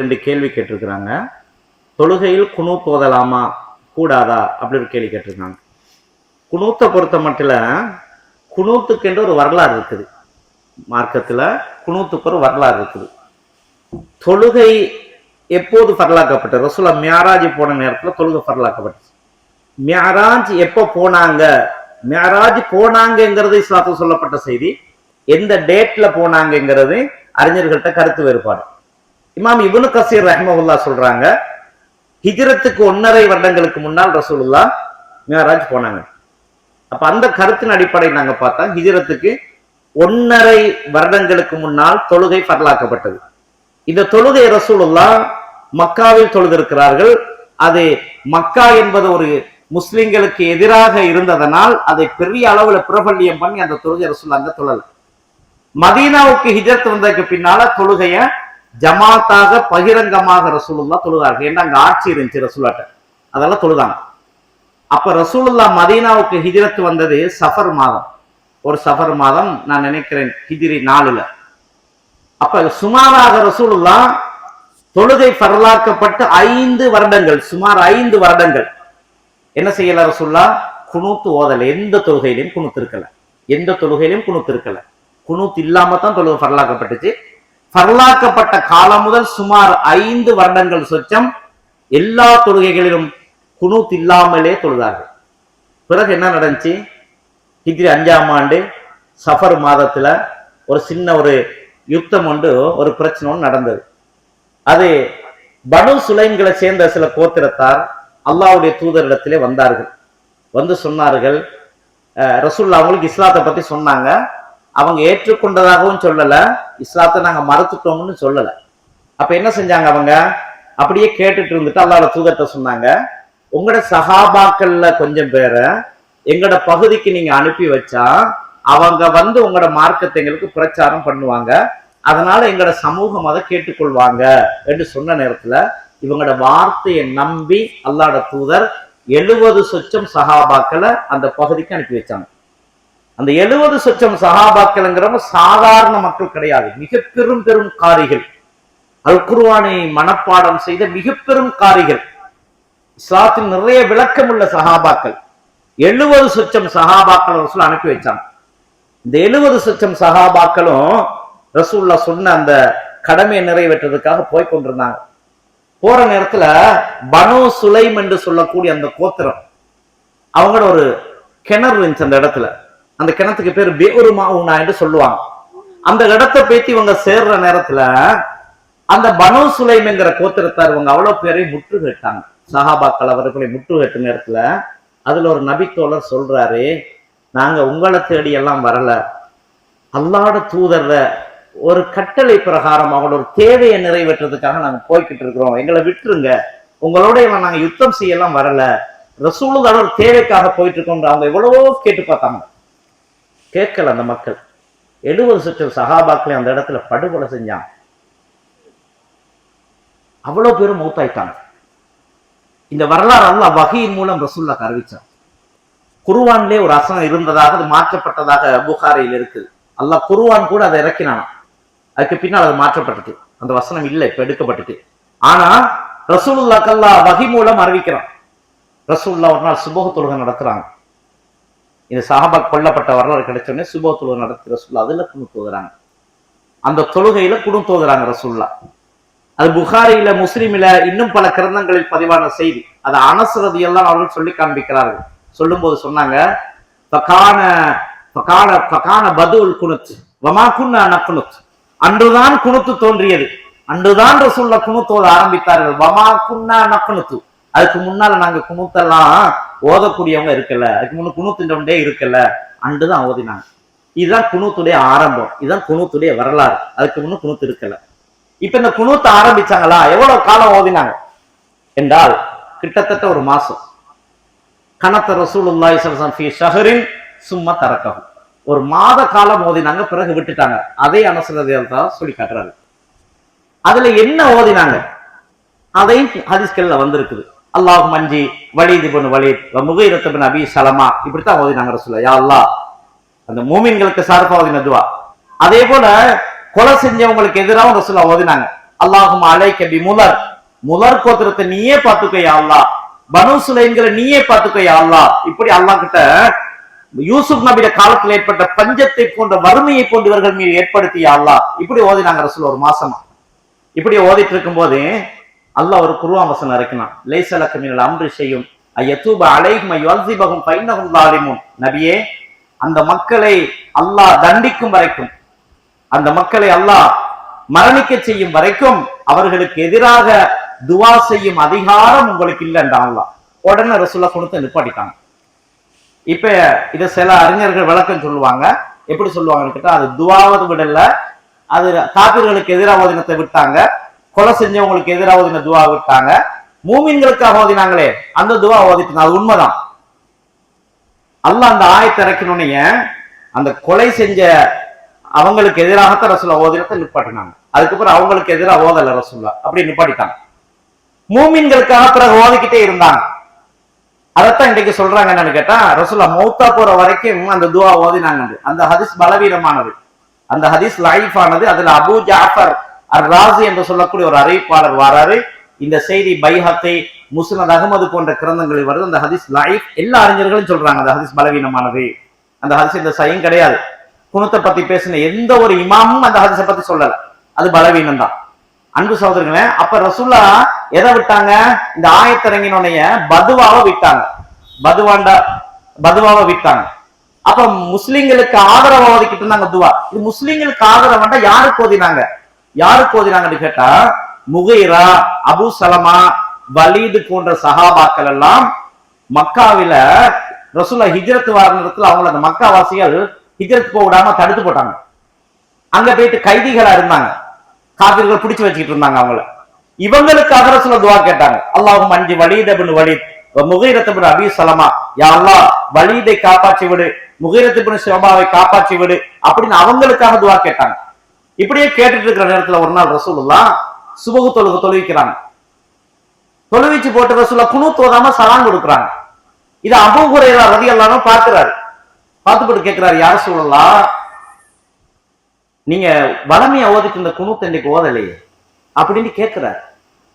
ரெண்டு கேள்வி கேட்டிருக்கிறாங்க. தொழுகையில் குணு போதலாமா? கூடாதா? அப்படி ஒரு கேள்வி கேட்டிருக்காங்க. குணூத்தை பொறுத்த மட்டும் குணூத்துக்கென்று ஒரு வரலாறு இருக்குது. மார்க்கத்துல குணூத்துக்கு ஒரு வரலாறு இருக்குது. தொழுகை எப்போது பரலாக்கப்பட்டது ரசூலா மியாராஜ் போன நேரத்துல தொழுகை பரலாக்கப்பட்டது மியாராஜ் எப்போ போனாங்க? மியாராஜ் போனாங்கங்கிறது இஸ்லாத்தில் சொல்லப்பட்ட செய்தி. எந்த டேட்ல போனாங்கங்கிறது அறிஞர்கள்ட்ட கருத்து வேறுபாடு. இமாம் இபுனு கசீர் ரஹ்மவுல்லா சொல்றாங்க ஹிஜரத்துக்கு ஒன்னரை வருடங்களுக்கு முன்னால் ரசூலுல்லா மியாராஜ் போனாங்க. அப்ப அந்த கருத்தின் அடிப்படை நாங்க பார்த்தா ஹிஜரத்துக்கு ஒன்னரை வருடங்களுக்கு முன்னால் தொழுகை பரலாக்கப்பட்டது இந்த தொழுகை ரசூலுல்லா மக்காவில் தொழுதிருக்கிறார்கள். அது மக்கா என்பது ஒரு முஸ்லிம்களுக்கு எதிராக இருந்ததனால் அதை பெரிய அளவுல பிரபல்யம் பண்ணி அந்த தொழுகை ரசூல் அங்க தொழல. மதீனாவுக்கு ஹிஜரத் வந்ததுக்கு பின்னால தொழுகைய ஜமாத்தாக பகிரங்கமாக ரசூலுல்லா தொழுதார்கள். ஏன்னா அங்க ஆட்சி இருந்துச்சு ரசூலாட்ட அதெல்லாம் தொழுதாங்க. அப்ப ரசூலுல்லா மதீனாவுக்கு ஹிஜரத் வந்தது சஃபர் மாதம். ஒரு சஃபர் மாதம் நான் நினைக்கிறேன் ஹிஜிரி நாலுல. அப்ப சுமாராக ரசூலுல்லா தொழுகை பரலாக்கப்பட்டு ஐந்து வருடங்கள் சுமார் ஐந்து வருடங்கள். என்ன செய்யல ரசூல்லா குனூத்து ஓதல. எந்த தொழுகையிலையும் குணுத்து இருக்கல. எந்த தொழுகையிலையும் குணுத்து இருக்கல. குனூத் இல்லாம தான் தொழுகை பரலாக்கப்பட்டுச்சு பரலாக்கப்பட்ட காலம் முதல் சுமார் ஐந்து வருடங்கள் சொச்சம் எல்லா தொழுகைகளிலும் குனூத் இல்லாமலே தொழுதார்கள். பிறகு என்ன நடந்துச்சு? ஹிஜ்ரி அஞ்சாம் ஆண்டு சஃபர் மாதத்துல ஒரு சின்ன ஒரு யுத்தம் ஒன்று ஒரு பிரச்சனை ஒன்று நடந்தது. அது பனு சுலைம்களை சேர்ந்த சில கோத்திரத்தார் அல்லாஹ்வுடைய தூதரிடத்திலே வந்தார்கள். வந்து சொன்னார்கள் அஹ், ரசூல்லா அவங்களுக்கு இஸ்லாத்தை பத்தி சொன்னாங்க. அவங்க ஏற்றுக்கொண்டதாகவும் சொல்லலை. இஸ்லாத்தை நாங்க மறுத்துட்டோம்னு சொல்லலை. அப்ப என்ன செஞ்சாங்க அவங்க? அப்படியே கேட்டுட்டு இருந்துட்டு அல்லாட தூதர்கிட்ட சொன்னாங்க உங்களோட சகாபாக்கள்ல கொஞ்சம் பேரை எங்களோட பகுதிக்கு நீங்க அனுப்பி வச்சா அவங்க வந்து உங்களோட மார்க்கத்தை எங்களுக்கு பிரச்சாரம் பண்ணுவாங்க. அதனால எங்களோட சமூகம் அதை கேட்டுக்கொள்வாங்க. என்று சொன்ன நேரத்துல இவங்களோட வார்த்தையை நம்பி அல்லாட தூதர் எழுபது சொச்சம் சகாபாக்களை அந்த பகுதிக்கு அனுப்பி வச்சாங்க. அந்த எழுபது சொச்சம் சகாபாக்கள்ங்கிறவங்க சாதாரண மக்கள் கிடையாது. மிக பெரும் பெரும் காரிகள். அல்குர்வானை மனப்பாடம் செய்த மிக பெரும் காரிகள். இஸ்லாத்தில் நிறைய விளக்கம் உள்ள சகாபாக்கள் எழுபது சொச்சம் சகாபாக்கள் ரசூல் அனுப்பி வச்சாங்க. இந்த எழுபது சொச்சம் சகாபாக்களும் ரசூல்லா சொன்ன அந்த கடமையை நிறைவேற்றுறதுக்காக போய் கொண்டிருந்தாங்க. போற நேரத்துல பனோ சுலைம் என்று சொல்லக்கூடிய அந்த கோத்திரம். அவங்களோட ஒரு கிணறு இருந்துச்சு அந்த இடத்துல. அந்த கிணத்துக்கு பேர் பேரு மாவுனா என்று சொல்லுவாங்க. அந்த இடத்தை பேத்தி இவங்க சேர்ற நேரத்துல அந்த பனோ சுலைம் என்கிற கோத்திரத்தார் இவங்க அவ்வளவு பேரை முற்று கேட்டாங்க. சஹாபாக்கள் அவர்களை முற்று கேட்ட நேரத்துல அதுல ஒரு நபித்தோழர் சொல்றாரு நாங்க உங்களை தேடி எல்லாம் வரல. அல்லாட தூதர்ல ஒரு கட்டளை பிரகாரம் அவங்களோட ஒரு தேவையை நிறைவேற்றுறதுக்காக நாங்க போய்கிட்டு இருக்கிறோம். எங்களை விட்டுருங்க. உங்களோட நாங்க யுத்தம் செய்யலாம் வரல. ரசூலுதான ஒரு தேவைக்காக போயிட்டு இருக்கோம் அவங்க எவ்வளவோ கேட்டு பார்த்தாங்க. கேட்கல அந்த மக்கள். எழுபது சுற்றம் சகாபாக்களை அந்த இடத்துல படுகொலை செஞ்சாங்க. அவ்வளவு பேரும் மூத்தாயிட்டாங்க. இந்த வரலாறு அல்ல வகையின் மூலம் ரசூல்லாக்கு அறிவிச்சான் குருவான்லே ஒரு அசனம் இருந்ததாக அது மாற்றப்பட்டதாக புகாரையில் இருக்குது. அல்லாஹ் குருவான் கூட அதை இறக்கினான் அதுக்கு பின்னால் அது மாற்றப்பட்டது அந்த வசனம் இல்லை இப்போ எடுக்கப்பட்டது ஆனா ரசூலுல்லாக்கல்லா வகை மூலம் அறிவிக்கிறான். ரசூல்லா ஒரு நாள் சுபோக தொழுகை நடத்துறாங்க. இந்த சஹாபா கொல்லப்பட்ட வரலாறு கிடைச்சோடனே சுபோக தொழுகை நடத்தி ரசூல்லா அதுல குணு தோதுறாங்க. அந்த தொழுகையில குணு தோதுறாங்க ரசூல்லா அது புகாரியில முஸ்லீமில இன்னும் பல கிரந்தங்களில் பதிவான செய்தி. அதை அனசுறது எல்லாம் அவர்கள் சொல்லி காண்பிக்கிறார்கள். சொல்லும்போது சொன்னாங்க பகான பகான பகான பதுல் குணுத் வமா குன்னா நக்குனுத். அன்றுதான் குணுத்து தோன்றியது. அன்றுதான் ரசூல்ல குணுத்தோத ஆரம்பித்தார்கள். வமா குன்னா நக்குனுத்து. அதுக்கு முன்னால நாங்க குணுத்தெல்லாம் ஓதக்கூடியவங்க இருக்கல. அதுக்கு முன்ன குணுத்துண்டே இருக்கல. அண்டுதான் ஓதினாங்க. இதுதான் குணுத்துடைய ஆரம்பம். இதுதான் குணுத்துடைய வரலாறு. அதுக்கு முன்ன குணுத்து இருக்கல. இப்ப இந்த குணூத்த ஆரம்பிச்சாங்களா? எவ்வளவு காலம் ஓதினாங்க? என்றால் கிட்டத்தட்ட ஒரு மாசம். கனத்த ரசூல் ஷஹரின் சும்மா தரக்கஹு. ஒரு மாத காலம் ஓதினாங்க பிறகு விட்டுட்டாங்க. அதே அனசரதியால் தான் சொல்லி காட்டுறாரு. அதுல என்ன ஓதினாங்க? அதையும் ஹதீஸ்கள்ல வந்திருக்குது. அல்லாஹ் மஞ்சி வலிது பொண்ணு வலீத் முகைரத்து அபி சலமா. இப்படித்தான் ஓதினாங்க ரசூலுல்லாஹ் யா அல்லா அந்த மூமின்களுக்கு சார்பா ஓதின துவா. அதே போல கொலை செஞ்சவங்களுக்கு எதிராகவும் ரசூல்லா ஓதினாங்க. அல்லாஹும் அலை கபி முலர். முலர் கோத்திரத்தை நீயே பாத்துக்கோயா அல்லா பனு சுலைங்களை நீயே பாத்துக்கோயா அல்லா இப்படி அல்லாஹ் கிட்ட யூசுப் நபிட காலத்தில் ஏற்பட்ட பஞ்சத்தை போன்ற வறுமையை போன்ற இவர்கள் மீது ஏற்படுத்திய அல்லா இப்படி ஓதினாங்க ரசூல் ஒரு மாசமா. இப்படி ஓதிட்டு இருக்கும்போது அல்லாஹ் ஒரு குருவான் வசனம் இறக்கினான். லேசலக்கமின் அம்ரு செய்யும் ஐயத்தூப அலைகும் யுல்சிபஹும் பைனகும் லாலிமுன் நபியே அந்த மக்களை அல்லாஹ் தண்டிக்கும் வரைக்கும் அந்த மக்களை அல்லாஹ் மரணிக்க செய்யும் வரைக்கும் அவர்களுக்கு எதிராக துவா செய்யும் அதிகாரம் உங்களுக்கு இல்லைன்றான் அல்லாஹ். உடனே ரசூல்லா கொடுத்து நிப்பாட்டிட்டாங்க. இப்ப இத சில அறிஞர்கள் விளக்கம் சொல்லுவாங்க. எப்படி சொல்லுவாங்கன்னு கேட்டா அது துவாவது விடல அது காப்பீர்களுக்கு எதிராக ஓதினத்தை விட்டாங்க. கொலை செஞ்சவங்களுக்கு எதிராக ஓதின துவா விட்டாங்க. மூமின்களுக்காக ஓதினாங்களே அந்த துவா ஓதிட்டு அது உண்மைதான். அல்ல அந்த ஆயத்தை இறக்கணுன்னே அந்த கொலை செஞ்ச அவங்களுக்கு எதிராகத்தான் ரசூல்லா ஓதினத்தை நிப்பாட்டினாங்க. அதுக்கப்புறம் அவங்களுக்கு எதிராக ஓதல ரசூல்லா அப்படி நிப்பாட்டிட்டாங்க. மூமின்களுக்காக பிறகு ஓதிக்கிட்டே இருந்தாங்க. அதைத்தான் இன்றைக்கு சொல்றாங்க என்னன்னு கேட்டா ரசூலா மௌத்தா போற வரைக்கும் அந்த துவா ஓதினாங்க அந்த ஹதிஸ் பலவீனமானது. அந்த ஹதீஸ் லைஃப் ஆனது அதுல அபு ஜாஃபர் அர் ராசி என்று சொல்லக்கூடிய ஒரு அறிவிப்பாளர் வராரு. இந்த செய்தி பைஹத்தை முஸ்னத் அகமது போன்ற கிரந்தங்களில் வருது. அந்த ஹதீஸ் லைஃப் எல்லா அறிஞர்களும் சொல்றாங்க அந்த ஹதீஸ் பலவீனமானது. அந்த ஹதீஸ் இந்த சையும் கிடையாது. குணத்தை பத்தி பேசின எந்த ஒரு இமாமும் அந்த ஹதீஸை பத்தி சொல்லல. அது பலவீனம் தான் அன்பு சகோதரர்களே அப்ப ரசுல்லா எதை விட்டாங்க? இந்த ஆயத்திறங்கினுடைய பதுவாவை விட்டாங்க. பதுவாண்டா பதுவாவை விட்டாங்க. அப்ப முஸ்லிம்களுக்கு ஆதரவா ஒதுக்கிட்டு இருந்தாங்க துவா. இது முஸ்லிம்களுக்கு ஆதரவாண்டா யாருக்கு ஓதினாங்க? யாருக்கு ஓதினாங்கன்னு கேட்டா முகைரா அபு சலமா வலீது போன்ற சஹாபாக்கள் எல்லாம் மக்காவில ரசூல்லா ஹிஜரத் வர நேரத்தில் அவங்கள அந்த மக்கா வாசிகள் ஹிஜ்ரத் போக விடாம தடுத்து போட்டாங்க. அங்க போயிட்டு கைதிகளா இருந்தாங்க. காபிர்கள் பிடிச்சு வச்சுக்கிட்டு இருந்தாங்க அவங்கள. இவங்களுக்காக ரசூல துவா கேட்டாங்க. அல்லாஹும் அஞ்சு வலீதபின் வலீத் முகைரத்தபின் அபி சலமா. யா அல்லா வலீதை காப்பாற்றி விடு முகைரத்தபின் சிவபாவை காப்பாற்றி விடு அப்படின்னு அவங்களுக்காக துவா கேட்டாங்க. இப்படியே கேட்டுட்டு இருக்கிற நேரத்துல ஒரு நாள் ரசூலுல்லா சுபகு தொழுகு தொழுவிக்கிறாங்க. தொழுவிச்சு போட்டு ரசூலா குணு தோதாம சலான் கொடுக்குறாங்க. இது அபு குறைரா ரதி எல்லாரும் பார்க்கிறாரு. பார்த்துப்பட்டு கேட்கிறாரு யார சொல்லலாம் நீங்க வளமையா ஓதிட்டு இருந்த குணு தண்டைக்கு ஓதலையே? அப்படின்னு கேட்கிறாரு.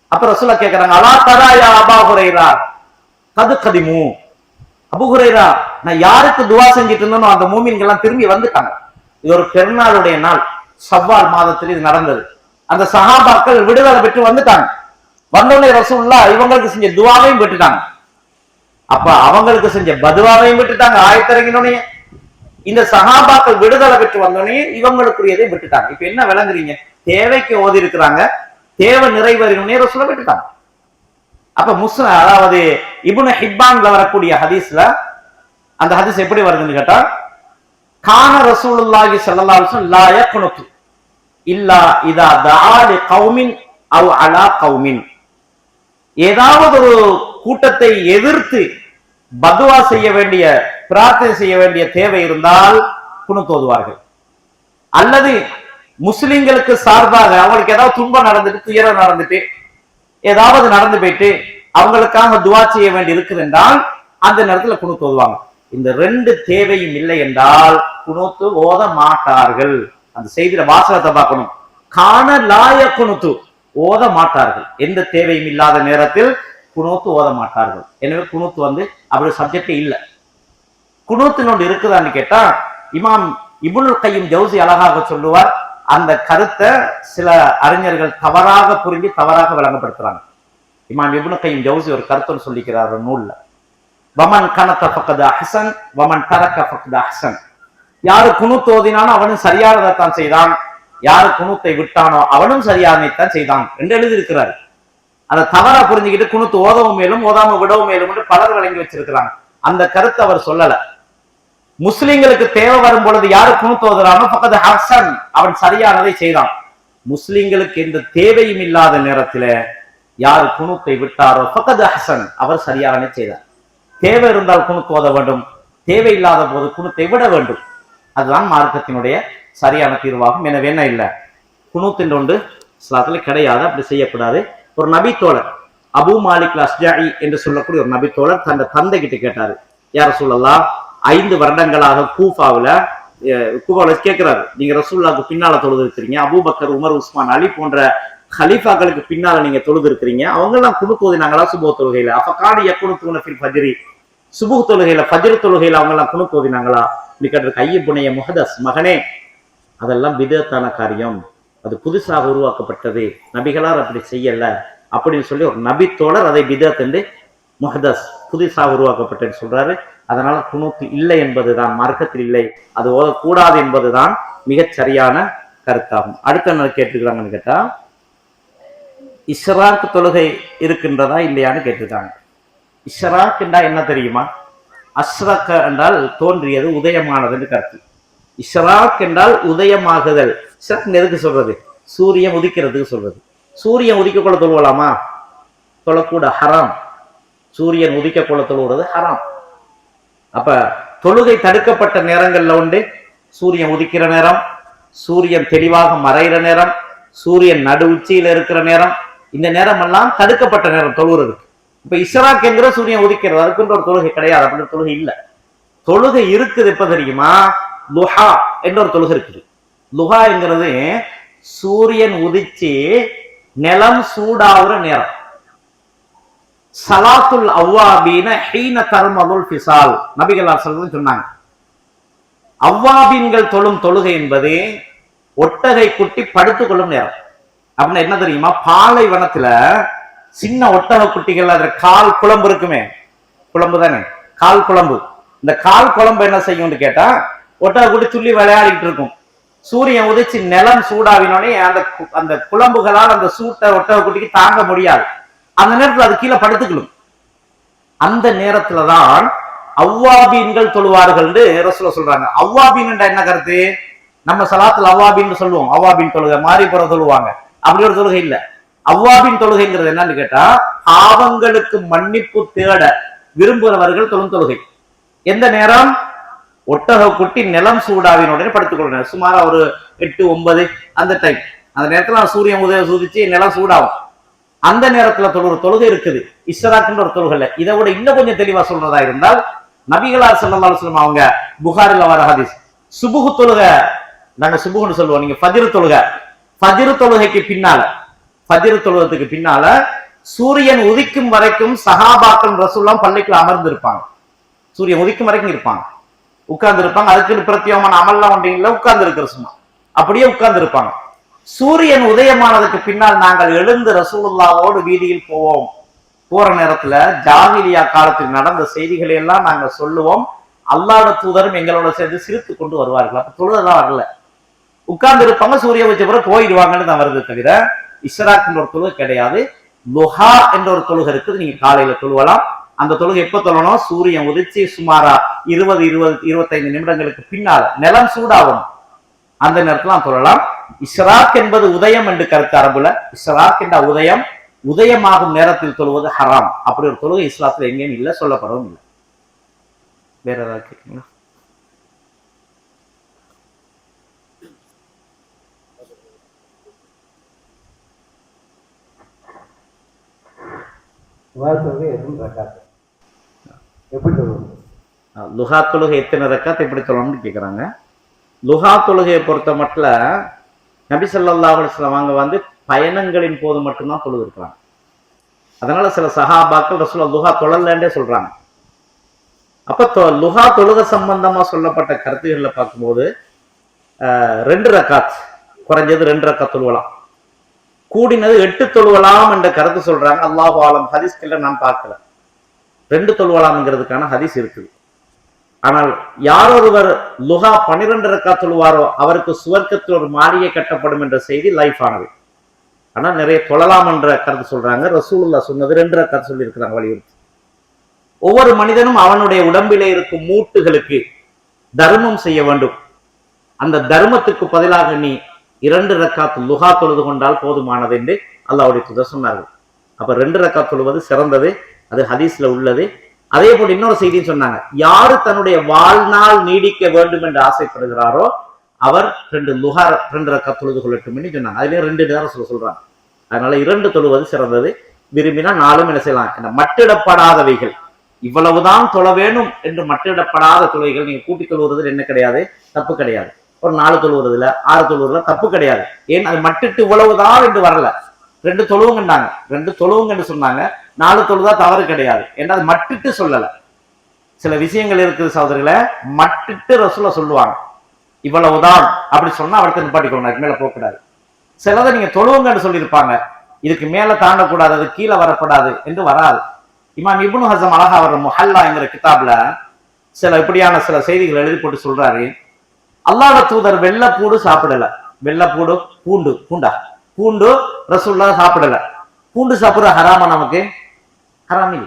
அப்ப ரசூலா கேட்கிறாங்க அலா தராயா அபா குறைரா கது கதிமு. அபு குறைரா நான் யாருக்கு துவா செஞ்சுட்டு இருந்தனோ அந்த மூமின்கள் எல்லாம் திரும்பி வந்துட்டாங்க. இது ஒரு பெருநாளுடைய நாள். சவ்வால் மாதத்தில் இது நடந்தது. அந்த சகாபாக்கள் விடுதலை பெற்று வந்துட்டாங்க. வந்தோடனே ரசூல்லா இவங்களுக்கு செஞ்ச துவாவையும் விட்டுட்டாங்க. அப்ப அவங்களுக்கு செஞ்ச பதுவாவையும் விட்டுட்டாங்க ஆயத்திறங்கினோடனே இந்த சகாபாக்கள் விடுதலை பெற்று வந்தோடனே இவங்களுக்குரியதை விட்டுட்டாங்க. இப்ப என்ன விளங்குறீங்க? தேவைக்கு ஓதி இருக்கிறாங்க. தேவை நிறைவேறணும்னே ரசூல விட்டுட்டாங்க. அப்ப முஸ்ல அதாவது இபுன ஹிப்பான்ல வரக்கூடிய ஹதீஸ்ல அந்த ஹதீஸ் எப்படி வருதுன்னு கேட்டா கான ரசூலுல்லாஹி ஸல்லல்லாஹு அலைஹி வஸல்லம் லா இல்லா இதா தஆலி கௌமின் அவ் அலா கௌமின். ஏதாவது ஒரு கூட்டத்தை எதிர்த்து பதுவா செய்ய வேண்டிய பிரார்த்தனை செய்ய வேண்டிய தேவை இருந்தால் குணத்தோதுவார்கள் அல்லது முஸ்லிம்களுக்கு சார்பாக அவங்களுக்கு ஏதாவது துன்பம் நடந்துட்டு துயரம் நடந்துட்டு ஏதாவது நடந்து போயிட்டு அவங்களுக்காக துவா செய்ய வேண்டி இருக்குது என்றால் அந்த நேரத்துல குணு தோதுவாங்க இந்த ரெண்டு தேவையும் இல்லை என்றால் குணத்து ஓத மாட்டார்கள். அந்த செய்தியில வாசகத்தை பார்க்கணும். காண லாய குணத்து ஓத மாட்டார்கள். எந்த தேவையும் இல்லாத நேரத்தில் குணத்து ஓத மாட்டார்கள். எனவே குணத்து வந்து அப்படி சப்ஜெக்டே இல்லை. ஒன்று இருக்குதான்னு கேட்டா இமாம் இபுனுல் கையும் ஜவுசி அழகாக சொல்லுவார் அந்த கருத்தை சில அறிஞர்கள் தவறாக புரிஞ்சு தவறாக விளங்கப்படுத்துறாங்க. இமாம் இபுனு கையும் ஜவுசி ஒரு கருத்துன்னு சொல்லிக்கிறார் நூல்ல. வமன் கணத்த பக்கது ஹசன் வமன் தரக்க பக்கது ஹசன் யாரு குணூத்து ஓதினானோ அவனும் சரியானதைத்தான் செய்தான். யாரு குணுத்தை விட்டானோ அவனும் சரியானதைத்தான் செய்தான். என்று எழுதியிருக்கிறார். அதை தவறா புரிஞ்சுக்கிட்டு குணுத்து ஓதவும் மேலும் ஓதாம விடவும் மேலும் பலர் வழங்கி வச்சிருக்கிறாங்க. அந்த கருத்தை அவர் சொல்லல. முஸ்லிம்களுக்கு தேவை வரும் பொழுது யாரு குணத்து ஓதுறானோ பக்கத்து ஹசன் அவன் சரியானதை செய்தான். முஸ்லிம்களுக்கு எந்த தேவையும் இல்லாத நேரத்துல யார் குணுத்தை விட்டாரோ பக்கத்து ஹசன் அவர் சரியானதை செய்தார். தேவை இருந்தால் குணுக்கு ஓத வேண்டும். தேவை இல்லாத போது குணுத்தை விட வேண்டும். அதுதான் மார்க்கத்தினுடைய சரியான தீர்வாகும். எனவே என்ன இல்லை? குணுத்தின் ஒன்று இஸ்லாத்துல கிடையாது அப்படி செய்யக்கூடாது. ஒரு நபித்தோழர் அபு மாலிக் அஸ்ஜாயி என்று சொல்லக்கூடிய ஒரு நபித்தோழர் தன் தந்தை கிட்ட கேட்டாரு. யார சொல்லலாம் ஐந்து வருடங்களாக கூஃபாவில் அஹ், கூஃபாவுல கேட்கிறாரு நீங்க ரசூல்லாவுக்கு பின்னால தொழுது இருக்கிறீங்க. அபூபக்கர் உமர் உஸ்மான் அலி போன்ற ஹலீஃபாக்களுக்கு பின்னால நீங்க தொழுது இருக்கிறீங்க. அவங்க எல்லாம் குழு ஓதினாங்களா சுபு தொழுகையில. அப்ப காடி எக்குணு ஃபில் ஃபஜ்ரி? சுபு தொழுகையில ஃபஜ்ர் தொழுகையில அவங்க எல்லாம் குழு ஓதினாங்களா இப்படி கேட்டிருக்க ஐயப்புனைய முகதஸ் மகனே அதெல்லாம் விதத்தான காரியம். அது புதுசாக உருவாக்கப்பட்டது. நபிகளார் அப்படி செய்யல. அப்படின்னு சொல்லி ஒரு நபி தோழர் அதை பிதத் என்று முஹதஸ் புதுசாக உருவாக்கப்பட்டதுன்னு சொல்றாரு. அதனால குணுக்கு இல்லை என்பதுதான் மார்க்கத்தில் இல்லை. அது ஓதக்கூடாது என்பதுதான் மிகச் சரியான கருத்தாகும். அடுத்த நாள் கேட்டுக்கிறாங்கன்னு கேட்டா இஸ்ராக் தொழுகை இருக்கின்றதா இல்லையான்னு கேட்டிருக்காங்க. இஸ்ராக் என்றா என்ன தெரியுமா? அஸ்ரக்க என்றால் தோன்றியது உதயமானதுன்னு கருத்து. இஸ்ராக் என்றால் உதயமாகுதல். இஸ்ராக் எதுக்கு சொல்றது? சூரியன் உதிக்கிறதுக்கு சொல்றது. சூரியன் உதிக்கக்குள்ள தொழுவலாமா? தொழக்கூட ஹராம். சூரியன் உதிக்கக்குள்ள தொழுவது ஹராம். அப்ப தொழுகை தடுக்கப்பட்ட நேரங்கள்ல உண்டு. சூரியன் உதிக்கிற நேரம் சூரியன் தெளிவாக மறைகிற நேரம் சூரியன் நடு உச்சியில இருக்கிற நேரம் இந்த நேரம் எல்லாம் தடுக்கப்பட்ட நேரம் தொழுகிறதுக்கு இப்ப இஸ்ராக் என்கிற சூரியன் உதிக்கிறது அதுக்குன்ற ஒரு தொழுகை கிடையாது அப்படின்ற தொழுகை இல்ல. தொழுகை இருக்குது இப்ப தெரியுமா? லுஹா என்ற ஒரு தொழுகை இருக்குது. லுஹா என்கிறது சூரியன் உதிச்சு நிலம் சூடாகிற நேரம். சலாத்துல் அவ்வாபீன ஹீன தர்மதுல் ஃபிசால். நபிகளார் சொல்றது சொன்னாங்க. அவ்வாபீன்கள் தொழும் தொழுகை என்பது ஒட்டகை குட்டி படுத்துக் கொள்ளும் நேரம். அப்படின்னா என்ன தெரியுமா? பாலைவனத்துல சின்ன ஒட்டக குட்டிகள் அதுல கால் குழம்பு இருக்குமே. குழம்பு தானே? கால் குழம்பு. இந்த கால் குழம்பு என்ன செய்யும்னு கேட்டா ஒட்டக குட்டி துள்ளி விளையாடிட்டு இருக்கும். சூரியன் உதிச்சு நிலம் சூடாவினோடனே அந்த அந்த குழம்புகளால் அந்த சூட்டை ஒட்டக குட்டிக்கு தாங்க முடியாது. அந்த நேரத்துல அது கீழே படுத்துக்கணும் அந்த நேரத்துல தான் அவ்வாபீன்கள் தொழுவார்கள் ரசூல சொல்றாங்க. அவ்வாபீன் என்ன கருத்து? நம்ம சலாத்துல அவ்வாபின்னு சொல்லுவோம். அவ்வாபின் தொழுக மாறி போற சொல்லுவாங்க அப்படி ஒரு தொழுகை இல்ல. அவ்வாபின் தொழுகைங்கிறது என்னன்னு கேட்டா பாவங்களுக்கு மன்னிப்பு தேட விரும்புகிறவர்கள் தொழும் தொழுகை. எந்த நேரம்? ஒட்டக குட்டி நிலம் சூடாவின் உடனே படுத்துக்கொள்ளும் சுமாரா ஒரு எட்டு ஒன்பது அந்த டைம் அந்த நேரத்துல சூரியன் உதய சூதிச்சு நிலம் சூடாகும். அந்த நேரத்துல தொழுற தொழுகை இருக்குது. இஸ்ராக்குன்ற ஒரு தொழுகை இதை விட இன்னும் கொஞ்சம் தெளிவா சொல்றதா இருந்தால் நபிகளார் செல்லம் அலைஹி அவங்க புகாரில் வர ஹதீஸ். சுபுகு தொழுகை நாங்க சுபுகுன்னு சொல்லுவோம். நீங்க ஃபஜ்ர் தொழுகை. பதிரு தொழுகைக்கு பின்னால பதிரு தொழுகத்துக்கு பின்னால சூரியன் உதிக்கும் வரைக்கும் சகாபாக்கள் ரசூல்லாம் பள்ளிக்குள்ள அமர்ந்து இருப்பாங்க சூரியன் உதிக்கும் வரைக்கும் இருப்பாங்க. உட்கார்ந்து இருப்பாங்க அதுக்குன்னு பிரத்யேகமான அமல்லாம் ஒன்றிங்களா உட்கார்ந்து இருக்கிற சும்மா. அப்படியே உட்கார்ந்து இருப்பாங்க சூரியன் உதயமானதுக்கு பின்னால் நாங்கள் எழுந்து ரசூலுல்லாவோடு வீதியில் போவோம். போற நேரத்துல ஜாகிலியா காலத்தில் நடந்த செய்திகளை எல்லாம் நாங்க சொல்லுவோம். அல்லாட தூதரும் எங்களோட சேர்ந்து சிரித்து கொண்டு வருவார்கள். அப்ப தொழுதெல்லாம் வரல. உட்கார்ந்து இருப்பாங்க சூரிய வச்ச போயிடுவாங்கன்னு தான் வருது தவிர இஸ்ராக்ன்ற ஒரு தொழுகை கிடையாது. லுஹா என்ற ஒரு தொழுகை இருக்குது நீங்க காலையில தொழுவலாம். அந்த தொழுகை எப்ப தொழணும்? சூரியன் உதிச்சு சுமாரா இருபது இருபது இருபத்தைந்து நிமிடங்களுக்கு பின்னால நிலம் சூடாகணும். அந்த நேரத்துல தொழலாம். இஸ்ராக் என்பது உதயம் என்று கருத்து அரபுல. இஸ்ராக் என்ற உதயம். உதயமாகும் நேரத்தில் தொழுவது ஹராம். அப்படி ஒரு தொழுகை இஸ்லாத்துல எங்கேயும் இல்லை சொல்லப்படவும் இல்லை. வேற ஏதாவது கேட்குங்களா வாழ்க்கை எத்தனை ரக்காத்து எப்படி சொல்லுவோம் லுஹா தொழுகை எத்தனை ரக்காத்து எப்படி சொல்லணும்னு கேட்குறாங்க லுஹா தொழுகையை பொறுத்த மட்டும் நபி ஸல்லல்லாஹு அவங்க வந்து பயணங்களின் போது மட்டும்தான் தொழுதுருக்குறாங்க அதனால சில சஹாபாக்கள் ரசூலுல்லாஹ் லுஹா தொழலன்றே சொல்றாங்க. அப்ப தொ- லுஹா தொழுக சம்பந்தமா சொல்லப்பட்ட கருத்துக்களை பார்க்கும்போது ரெண்டு ரக்காத் குறைஞ்சது ரெண்டு ரக்கா தொழுவலாம். கூடினது எட்டு தொழுவலாம் என்ற கருத்து சொல்றாங்க. அல்லாஹு ஆலம். ஹதீஸ்களை நான் பார்க்கல. ரெண்டு தொழுவலாம்ங்கிறதுக்கான ஹதீஸ் இருக்குது. ஆனால் யார் ஒருவர் பன்னிரெண்டு பன்னிரண்டு ரக்கா தொழுவாரோ அவருக்கு சுவர்க்கத்தில் ஒரு மாளிகை கட்டப்படும் என்ற செய்தி லைஃப் ஆனது. ஆனா நிறைய தொழலாம் என்ற கருத்து சொல்றாங்க. ரசூலுல்லா சொன்னது ரெண்டு ரக்கா சொல்லியிருக்கிறாங்க வலியுறுத்தி. ஒவ்வொரு மனிதனும் அவனுடைய உடம்பிலே இருக்கும் மூட்டுகளுக்கு தர்மம் செய்ய வேண்டும். அந்த தர்மத்துக்கு பதிலாக நீ இரண்டு ரக்காத் லுஹா தொழுது கொண்டால் போதுமானது என்று அல்லாவுடைய தூதர் சொன்னார்கள். அப்ப ரெண்டு ரக்காத் தொழுவது சிறந்தது அது ஹதீஸ்ல உள்ளது. அதே போல் இன்னொரு செய்தியும் சொன்னாங்க. யாரு தன்னுடைய வாழ்நாள் நீடிக்க வேண்டும் என்று ஆசைப்படுகிறாரோ அவர் ரெண்டு லுகா ரெண்டு ரக்காத் தொழுது கொள்ளட்டும் என்று சொன்னாங்க. அதுலயும் ரெண்டு நேரம் சொல்ல சொல்றாங்க. அதனால இரண்டு தொழுவது சிறந்தது. விரும்பினா நாளும் என்ன செய்யலாம். இந்த மட்டிடப்படாதவைகள். இவ்வளவுதான் தொழ வேணும் என்று மட்டிடப்படாத தொழுகைகள் நீங்க கூட்டி தொழுவது என்ன கிடையாது? தப்பு கிடையாது. ஒரு நாலு தொழுவுறதுல ஆறு தொழுவுறதுல தப்பு கிடையாது. ஏன்? அது மட்டிட்டு இவ்வளவுதான் என்று வரல. ரெண்டு தொழுவுங்கன்னாங்க. ரெண்டு தொழுவுங்கன்னு சொன்னாங்க. நாலு தொழுதா தவறு கிடையாது. ஏன்னா அது மட்டிட்டு சொல்லல. சில விஷயங்கள் இருக்குது சகோதரிகளை மட்டிட்டு ரசூல சொல்லுவாங்க. இவ்வளவுதான். அப்படி சொன்னா அவர்த்த நிப்பாட்டிக்கணும் அதுக்கு மேல போகக்கூடாது. சிலதை நீங்க தொழுவுங்கன்னு சொல்லியிருப்பாங்க. இதுக்கு மேல தாண்டக்கூடாது. அது கீழே வரப்படாது என்று வராது. இமாம் இப்னு ஹசம் அழகா அவர் முஹல்லா என்கிற கிதாப்ல சில இப்படியான சில செய்திகள் எழுதி போட்டு சொல்றாரு. அல்லாஹ தூதர் வெள்ளப்பூடு சாப்பிடல. வெள்ளப்பூடு பூண்டு பூண்டா? பூண்டு ரசுல்லா சாப்பிடல. பூண்டு சாப்பிடுற ஹராமா நமக்கு? ஹராமி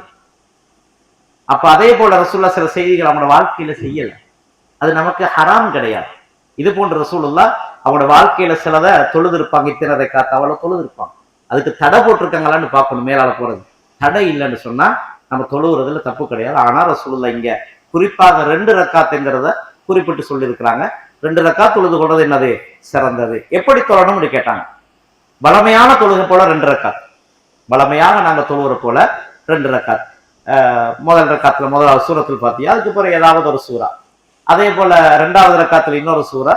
அப்ப அதே போல ரசுல்லா சில செய்திகள் அவனோட வாழ்க்கையில செய்யல. அது நமக்கு ஹராம் கிடையாது. இது போன்ற ரசூலுல்லா அவனோட வாழ்க்கையில சிலதை தொழுது இருப்பாங்க காத்து அவளை தொழுதிருப்பாங்க. அதுக்கு தடை போட்டிருக்காங்களான்னு பார்க்கணும் மேலால போறது. தடை இல்லைன்னு சொன்னா நம்ம தொழுவுறதுல தப்பு கிடையாது. ஆனா ரசூலுல்லா இங்க குறிப்பாக ரெண்டு ரக்காத்துங்கிறத குறிப்பிட்டு சொல்லியிருக்கிறாங்க. ரெண்டு ரக்கா தொழுது கொள்றது என்னது? சிறந்தது. எப்படி தொழணும்னு கேட்டாங்க. பலமையான தொழுகை போல ரெண்டு ரக்காத். பலமையாக நாங்க தொழுகிற போல ரெண்டு ரக்காத். முதல் ரக்காத்துல முதலாவது சூரத்தில் பார்த்தியா அதுக்கு பிறகு ஏதாவது ஒரு சூறா அதே போல ரெண்டாவது ரக்காத்துல இன்னொரு சூறா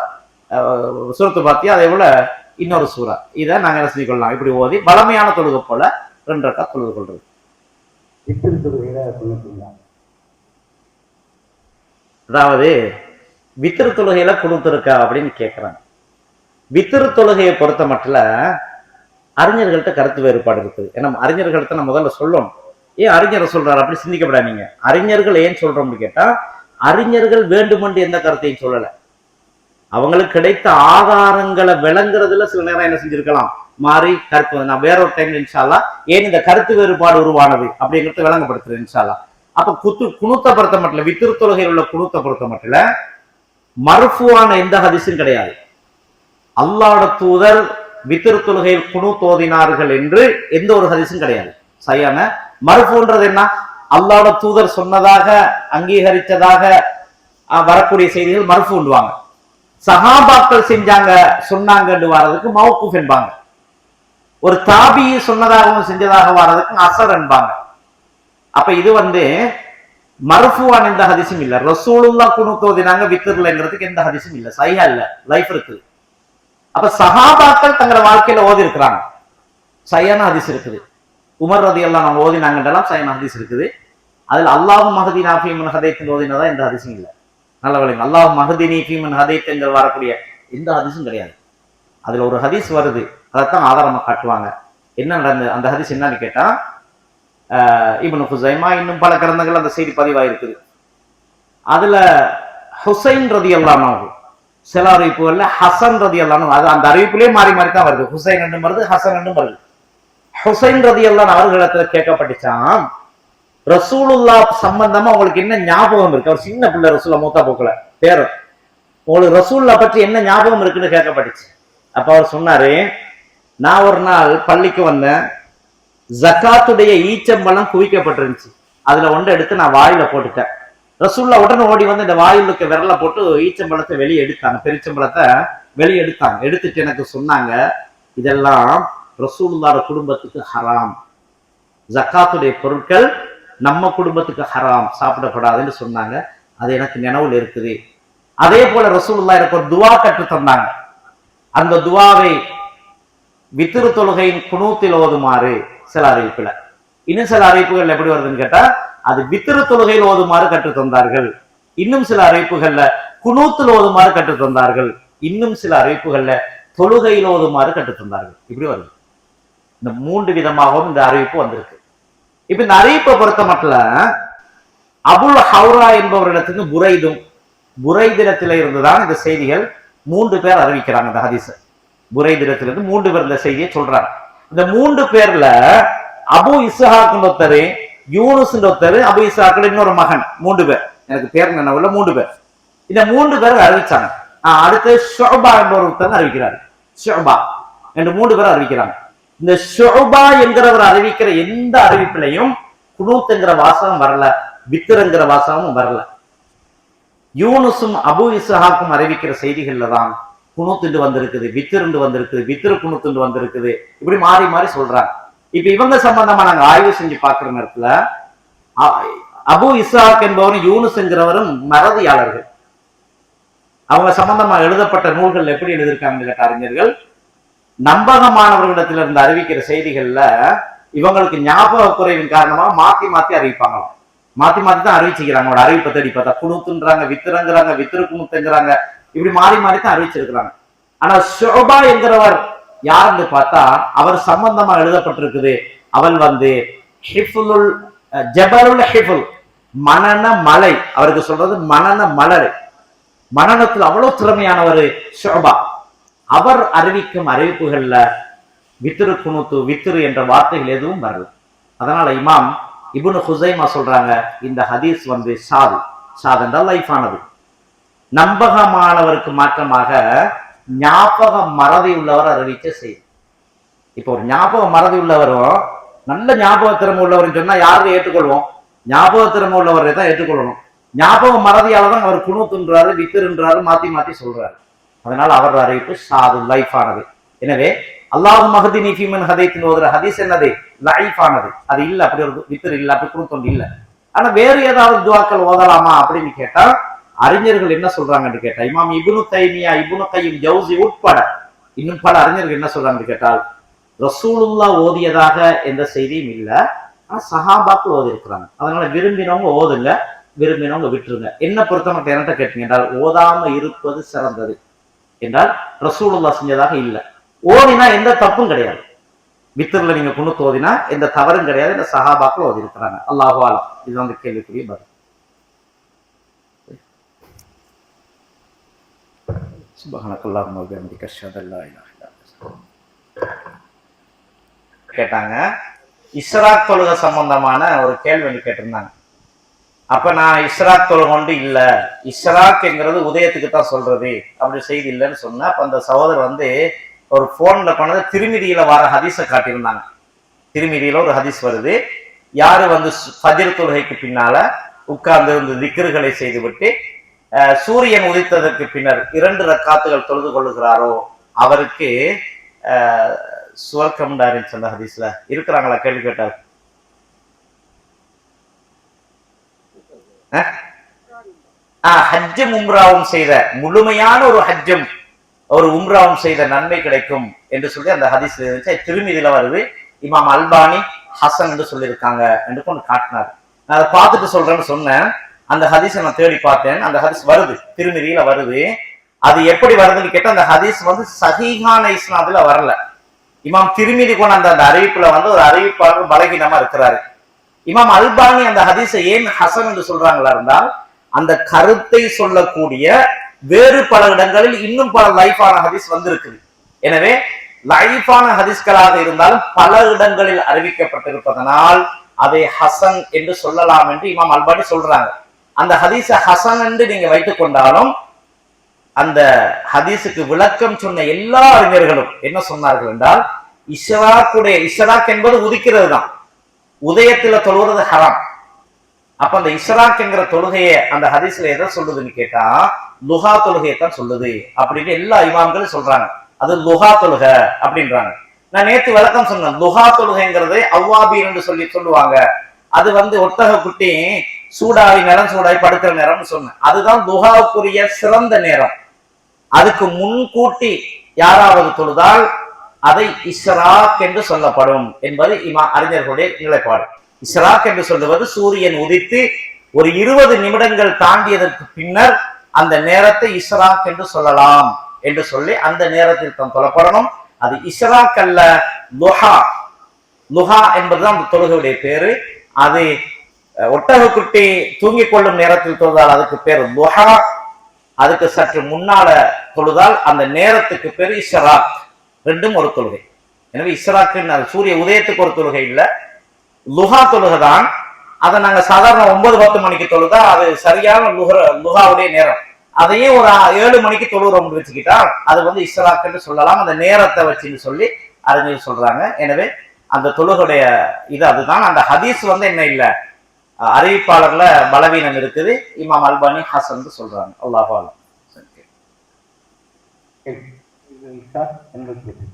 சூரத்து பார்த்தியா அதே போல இன்னொரு சூறா இதை நாங்க என்ன செஞ்சுக்கொள்ளலாம்? இப்படி ஓதி பலமையான தொழுகை போல ரெண்டு ரக்கா தொழுது சொன்னீங்களா அதாவது வித்திரு தொழுகையில கொடுத்துருக்கா அப்படின்னு கேட்குறாங்க வித்திரு தொழுகையை பொறுத்த மட்டும் அறிஞர்கள்ட்ட கருத்து வேறுபாடு இருக்குது. ஏன்னா அறிஞர்கள்ட்ட நான் முதல்ல சொல்லணும். ஏன் அறிஞரை சொல்றாரு அப்படி சிந்திக்கப்படாதீங்க. அறிஞர்கள் ஏன் சொல்றோம்னு கேட்டா அறிஞர்கள் வேண்டுமென்று எந்த கருத்தையும் சொல்லலை. அவங்களுக்கு கிடைத்த ஆதாரங்களை விளங்குறதுல சில நேரம் என்ன செஞ்சிருக்கலாம். மாறி கருத்து நான் வேற ஒரு டைம் இன்ஷால்லா ஏன் இந்த கருத்து வேறுபாடு உருவானது அப்படிங்கிறது விளங்கப்படுத்துறேன் இன்ஷால்லா அப்ப குத்து குணுத்த பொறுத்த மட்டும் வித்திரு தொழுகையில் உள்ள குணுத்தை பொறுத்த மட்டும் மறுஃபுவான எந்த ஹதிசும் கிடையாது. அல்லாட தூதர் வித்திரு தொழுகையில் குணு தோதினார்கள் என்று எந்த ஒரு ஹதிசும் கிடையாது. சரியான மறுஃபுன்றது என்ன? அல்லாட தூதர் சொன்னதாக அங்கீகரித்ததாக வரக்கூடிய செய்திகள் மறுஃபுண்டுவாங்க சஹாபாக்கள் செஞ்சாங்க சொன்னாங்கன்னு வர்றதுக்கு மௌக்குஃப் என்பாங்க. ஒரு தாபியை சொன்னதாகவும் செஞ்சதாக வர்றதுக்கு அசர் என்பாங்க. அப்ப இது வந்து மர்ஃபுவான் எந்த ஹதிசும் இல்ல. ரசூலுல்லா குணு தோதினாங்க வித்துர்லங்கிறதுக்கு எந்த ஹதிசும் இல்ல. சையா இல்ல. லைஃப் இருக்குது. அப்ப சஹாபாக்கள் தங்களோட வாழ்க்கையில ஓதி இருக்கிறாங்க. சையான ஹதிஸ் இருக்குது. உமர் ரதி எல்லாம் நம்ம ஓதினாங்கன்றலாம் சையான ஹதிஸ் இருக்குது. அதுல அல்லாஹ் மஹதி நாஃபீமன் ஹதைத்து ஓதினதா எந்த ஹதிசும் இல்ல. நல்ல விளைங்க. அல்லாஹ் மஹதினி ஹதைத் என்று வரக்கூடிய எந்த ஹதிசும் கிடையாது. அதுல ஒரு ஹதீஸ் வருது. அதைத்தான் ஆதாரமா காட்டுவாங்க. என்ன நடந்தது அந்த ஹதீஸ் என்னன்னு கேட்டா இபனு ஹுசைமா இன்னும் பல கிரந்தங்கள் அந்த செய்தி பதிவாயிருக்குது. அதில் ஹுசைன் ரதி அல்லானு சில அறிவிப்புகளில் ஹசன் ரதி அல்லானு அது அந்த அறிவிப்புலயே மாறி மாறி தான் வருது. ஹுசைன் ரெண்டும் வருது ஹசன் என்றும் வருது. ஹுசைன் ரதி அல்லான் அவர்களிடத்துல கேட்கப்பட்டுச்சான் ரசூலுல்லா சம்பந்தமா உங்களுக்கு என்ன ஞாபகம் இருக்கு? அவர் சின்ன பிள்ளை ரசூலா மூத்தா போக்கல பேர் உங்களுக்கு ரசூல்லா பற்றி என்ன ஞாபகம் இருக்குன்னு கேட்கப்பட்டுச்சு. அப்ப அவர் சொன்னாரு நான் ஒரு நாள் பள்ளிக்கு வந்தேன் ஜக்காத்துடைய ஈச்சம்பழம் குவிக்கப்பட்டிருந்துச்சு. அதுல ஒன்றை எடுத்து நான் வாயில போட்டுட்டேன். ரசூல்லா உடனே ஓடி வந்து இந்த வாயிலுக்கு விரல போட்டு ஈச்சம்பழத்தை வெளியே எடுத்தாங்க. பெருச்சம்பழத்தை வெளியே எடுத்தாங்க. எடுத்துட்டு எனக்கு சொன்னாங்க இதெல்லாம் ரசூல்லார குடும்பத்துக்கு ஹராம். ஜக்காத்துடைய பொருட்கள் நம்ம குடும்பத்துக்கு ஹராம். சாப்பிடக்கூடாதுன்னு சொன்னாங்க. அது எனக்கு நினைவில் இருக்குது. அதே போல ரசூல்லா எனக்கு ஒரு துவா கற்று தந்தாங்க. அந்த துவாவை வித்திரு தொழுகையின் குணூத்தில் ஓதுமாறு சில அறிவிப்புல இன்னும் சில அறிவிப்புகள் எப்படி வருதுன்னு கேட்டா அது வித்திரு தொழுகையில் ஓதுமாறு கற்றுத் தந்தார்கள். இன்னும் சில அறிவிப்புகள்ல குணூத்தில் ஓதுமாறு கற்றுத் தந்தார்கள். இன்னும் சில அறிவிப்புகள்ல தொழுகையில் ஓதுமாறு கற்றுத் தந்தார்கள். இப்படி வருது. இந்த மூன்று விதமாகவும் இந்த அறிவிப்பு வந்திருக்கு. இப்ப இந்த அறிவிப்பை பொறுத்த மட்டும் அபுல் ஹவுரா என்பவரிடத்துக்கு புரைதும் புரைதிடத்தில இருந்துதான் இந்த செய்திகள் மூன்று பேர் அறிவிக்கிறாங்க இந்த ஹதீஸ. புரைதிடத்திலிருந்து மூன்று பேர் இந்த செய்தியை சொல்றாங்க. இந்த மூன்று பேர்ல அபு இஸ்ஹாக் ஒருத்தர் யூனுஸ் ஒருத்தர் அபு இஸ்ஹாக்கு இன்னொரு மகன் மூன்று பேர். எனக்கு பேர் நினைவுல மூன்று பேர். இந்த மூன்று பேர் அறிவிச்சாங்க. ஆஹ் அடுத்து ஷோபா என்ற ஒருத்தர் அறிவிக்கிறார். ஷோபா என்று மூன்று பேர் அறிவிக்கிறாங்க. இந்த ஷோபா என்கிறவர் அறிவிக்கிற எந்த அறிவிப்பிலையும் குனூத்துங்கிற வாசகம் வரல வித்திரங்கிற வாசகமும் வரல. யூனுஸும் அபு இசுஹாக்கும் அறிவிக்கிற செய்திகள்ல தான் குணுத்துண்டு வந்திருக்குது வித்திருந்து வந்திருக்குது வித்திரு குணுத்துண்டு வந்திருக்குது. இப்படி மாறி மாறி சொல்றாங்க. இப்ப இவங்க சம்பந்தமா நாங்க ஆய்வு செஞ்சு பாக்குற நேரத்துல அபு இஸ்ஹாக் என்பவரும் யூனுஸ் என்கிறவரும் மறதியாளர்கள். அவங்க சம்பந்தமா எழுதப்பட்ட நூல்கள் எப்படி எழுதியிருக்காங்கன்னு கேட்ட அறிஞர்கள் நம்பகமானவர்களிடத்திலிருந்து அறிவிக்கிற செய்திகள்ல இவங்களுக்கு ஞாபக குறைவின் காரணமா மாத்தி மாத்தி அறிவிப்பாங்களாம். மாத்தி மாத்தி தான் அறிவிச்சுக்கிறாங்க. அவங்களோட அறிவிப்பை தேடி பார்த்தா குணுத்துன்றாங்க வித்துறங்கிறாங்க வித்திரு குணுத்துங்கிறாங்க இப்படி மாறி மாறி தான் அறிவிச்சிருக்கிறாங்க. ஆனா ஷோபா என்கிறவர் யாருன்னு பார்த்தா அவர் சம்பந்தமா எழுதப்பட்டிருக்குது. அவள் வந்து ஹிஃபுலுல் அஹ், ஹிஃபுல் மனன மலை. அவருக்கு சொல்றது மனன மலர். மனநத்தில் அவ்வளவு திறமையானவர் ஷோபா அவர் அறிவிக்கும் அறிவிப்புகள்ல வித்திரு குணுத்து வித்திரு என்ற வார்த்தைகள் எதுவும் வரல. அதனால இமாம் இபுனு ஹுசைமா சொல்றாங்க இந்த ஹதீஸ் வந்து சாது. சாது என்றால் லைஃப் ஆனது நம்பகமானவருக்கு மாற்றமாக ஞாபக மறதி உள்ளவர் அறிவிக்க செய்யும் இப்போ ஒரு ஞாபக மறதி உள்ளவரும் நல்ல ஞாபக திறமை உள்ளவர்னு சொன்னா யாரும் ஏற்றுக்கொள்வோம்? ஞாபக திறமை உள்ளவரை தான் ஏற்றுக்கொள்ளணும். ஞாபக மறதியால தான் அவர் குணுத்துன்றாரு வித்துருன்றாரு மாத்தி மாத்தி சொல்றாரு. அதனால அவர் அறிவிப்பு சாது லைஃப் ஆனது எனவே அல்லாஹ் மஹதி நிஃபிமன் ஹதைத்தின் ஒரு ஹதீஸ் என்னது? லைஃப் ஆனது அது இல்ல அப்படி ஒரு வித்தர் இல்லை அப்படி குணத்தொண்டு இல்லை. ஆனா வேறு ஏதாவது துவாக்கள் ஓதலாமா அப்படின்னு கேட்டா அறிஞர்கள் என்ன சொல்றாங்கன்னு கேட்டா இமாம் இபுனு தைமியா இபுனு கையும் ஜவுசி உட்பட இன்னும் பல அறிஞர்கள் என்ன சொல்றாங்கன்னு கேட்டால் ரசூலுல்லா ஓதியதாக எந்த செய்தியும் இல்ல ஆனா சஹாபாக்கள் ஓதி இருக்கிறாங்க அதனால விரும்பினவங்க ஓதுங்க விரும்பினவங்க விட்டுருங்க. என்ன பொறுத்தவங்க என்கிட்ட கேட்டீங்க என்றால் ஓதாம இருப்பது சிறந்தது என்றால் ரசூலுல்லா செஞ்சதாக இல்லை. ஓதினா எந்த தப்பும் கிடையாது. வித்தர்ல நீங்க குணுத்து ஓதினா எந்த தவறும் கிடையாது இந்த சஹாபாக்கள் ஓதி இருக்கிறாங்க அல்லாஹாலம் இது வந்து கேள்விக்குரிய பதில். சுபஹானக அல்லாஹும்ம வ பிஹம்திக கேட்டாங்க இஸ்ராக் தொழுகை சம்பந்தமான ஒரு கேள்வி கேட்டிருந்தாங்க அப்ப நான் இஸ்ராக் தொழுகொண்டு இல்லை இல்ல இஸ்ராக்ங்கிறது உதயத்துக்கு தான் சொல்றது அப்படி செய்தி இல்லைன்னு சொன்ன அப்ப அந்த சகோதரர் வந்து ஒரு போன்ல பண்ணது திருமிதியில வர ஹதீஸை காட்டியிருந்தாங்க திருமிதியில ஒரு ஹதீஸ் வருது யாரு வந்து சு- தொழுகைக்கு பின்னால உட்கார்ந்து இந்த திக்ருகளை செய்துவிட்டு சூரியன் உதித்ததற்கு பின்னர் இரண்டு ரக்காத்துகள் தொழுது கொள்ளுகிறாரோ அவருக்கு அஹ், சுவர்க்கம் ஹதீஸ்ல இருக்கிறாங்களா? கேள்வி கேட்டார். ஆஹ் ஹஜ்ஜும் உம்ராவும் செய்த முழுமையான ஒரு ஹஜ்ஜும் ஒரு உம்ராவும் செய்த நன்மை கிடைக்கும் என்று சொல்லி அந்த ஹதீஸ் இருந்துச்சு. திருமிதியில வருது. இமாம் அல்பானி ஹசன் என்று சொல்லியிருக்காங்க என்று கொண்டு காட்டினார். நான் அதை பார்த்துட்டு சொல்றேன்னு சொன்னேன். அந்த ஹதீஸை நான் தேடி பார்த்தேன். அந்த ஹதீஸ் வருது. திருமிதியில வருது. அது எப்படி வருதுன்னு கேட்டால் அந்த ஹதீஸ் வந்து சஹீஹான இஸ்னாதுல வரல. இமாம் திருமிதி கொண்ட அந்த அந்த அறிவிப்புல வந்து ஒரு அறிவிப்பாளர் பலகீனமா இருக்கிறாரு. இமாம் அல்பானி அந்த ஹதீஸை ஏன் ஹசன் என்று சொல்றாங்களா இருந்தால் அந்த கருத்தை சொல்லக்கூடிய வேறு பல இடங்களில் இன்னும் பல லைஃபான ஹதீஸ் வந்திருக்குது. எனவே லைஃபான ஹதீஸ்களாக இருந்தாலும் பல இடங்களில் அறிவிக்கப்பட்டிருப்பதனால் அதை ஹசன் என்று சொல்லலாம் என்று இமாம் அல்பானி சொல்றாங்க. அந்த ஹதீஸை ஹசன் என்று நீங்க வைத்துக் கொண்டாலும் அந்த ஹதீஸுக்கு விளக்கம் சொன்ன எல்லா அறிஞர்களும் என்ன சொன்னார்கள் என்றால் இஷராக்குடைய இஷராக் என்பது உதிக்கிறது தான். உதயத்துல தொழுவது ஹராம். அப்ப அந்த இஷராக் என்கிற தொழுகையை அந்த ஹதீஸ்ல எதை சொல்லுதுன்னு கேட்டா லுஹா தொழுகையை தான் சொல்லுது அப்படின்னு எல்லா இமாம்களும் சொல்றாங்க. அது லுஹா தொழுகை அப்படின்றாங்க. நான் நேத்து விளக்கம் சொன்னேன். லுஹா தொழுகைங்கிறது அவ்வாபீர் என்று சொல்லி சொல்லுவாங்க. அது வந்து ஒட்டக குட்டி சூடாகி நேரம் சூடாகி படுக்கிற நேரம்னு சொன்னேன். அதுதான் துகாவுக்குரிய சிறந்த நேரம். அதுக்கு முன்கூட்டி யாராவது தொழுதால் அதை இஸ்ராக் என்று சொல்லப்படும் என்பது இமா அறிஞர்களுடைய நிலைப்பாடு. இஸ்ராக் என்று சொல்லுவது சூரியன் உதித்து ஒரு இருபது நிமிடங்கள் தாண்டியதற்கு பின்னர் அந்த நேரத்தை இஸ்ராக் என்று சொல்லலாம் என்று சொல்லி அந்த நேரத்தில் தான் தொழப்படணும். அது இஸ்ராக் அல்ல லுஹா லுஹா என்பதுதான் அந்த தொழுகையுடைய பேரு. அது ஒட்டகக்குட்டி தூங்கிக் கொள்ளும் நேரத்தில் தொழுதால் அதுக்கு பேர் துஹா. அதுக்கு சற்று முன்னால தொழுதால் அந்த நேரத்துக்கு பேர் இஸ்ரா. ரெண்டும் ஒரு தொழுகை. எனவே இஸ்ராக்குன்னு சூரிய உதயத்துக்கு ஒரு தொழுகை இல்ல. லுஹா தொழுகை தான். அதை நாங்க சாதாரண ஒன்பது பத்து மணிக்கு தொழுதா அது சரியான லுஹர லுஹாவுடைய நேரம். அதையே ஒரு ஏழு மணிக்கு தொழுகிறோம்னு வச்சுக்கிட்டா அது வந்து இஸ்ராக்குன்னு சொல்லலாம். அந்த நேரத்தை வச்சுன்னு சொல்லி அறிஞர் சொல்றாங்க. எனவே அந்த தொழுகுடைய இது அதுதான். அந்த ஹதீஸ் வந்து என்ன இல்ல? அறிவிப்பாளர்ல பலவீனம் இருக்குது. இமாம் அல்பானி ஹசன் சொல்றாங்க. அல்லாஹ் ஆண்கள் பக்கம் இஷா எண்பத்தி எட்டு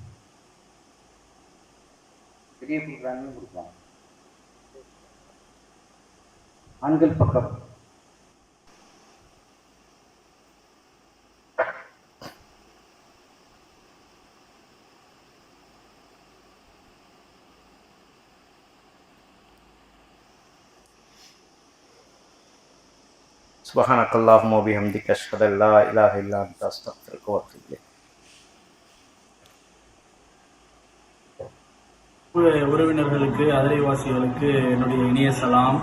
பெரிய கொடுக்குறாங்கன்னு கொடுப்பாங்க ஆண்கள் பக்கம் சுபஹானக் அல்லாஹும்ம வபிஹம்திக அஷ்ஹது அன் லா இலாஹ இல்லா அன்த அஸ்தக்ஃபிருக வ உறவினர்களுக்கு அதிரைவாசிகளுக்கு என்னுடைய இனிய சலாம்.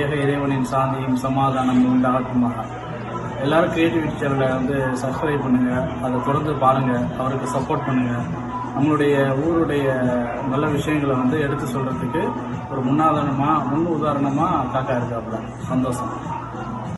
ஏக இறைவனின் சாந்தியும் சமாதானமும் உண்டாகட்டுமாக. எல்லாரும் கிரியேட்டிவிட்டி சேனலை வந்து சப்ஸ்கிரைப் பண்ணுங்க. அதை தொடர்ந்து பாருங்க. அவருக்கு சப்போர்ட் பண்ணுங்க. நம்மளுடைய ஊருடைய நல்ல விஷயங்களை வந்து எடுத்து சொல்றதுக்கு ஒரு முன்னாதாரணமாக முன் உதாரணமாக காக்கா இருக்காப்புல. சந்தோஷம்.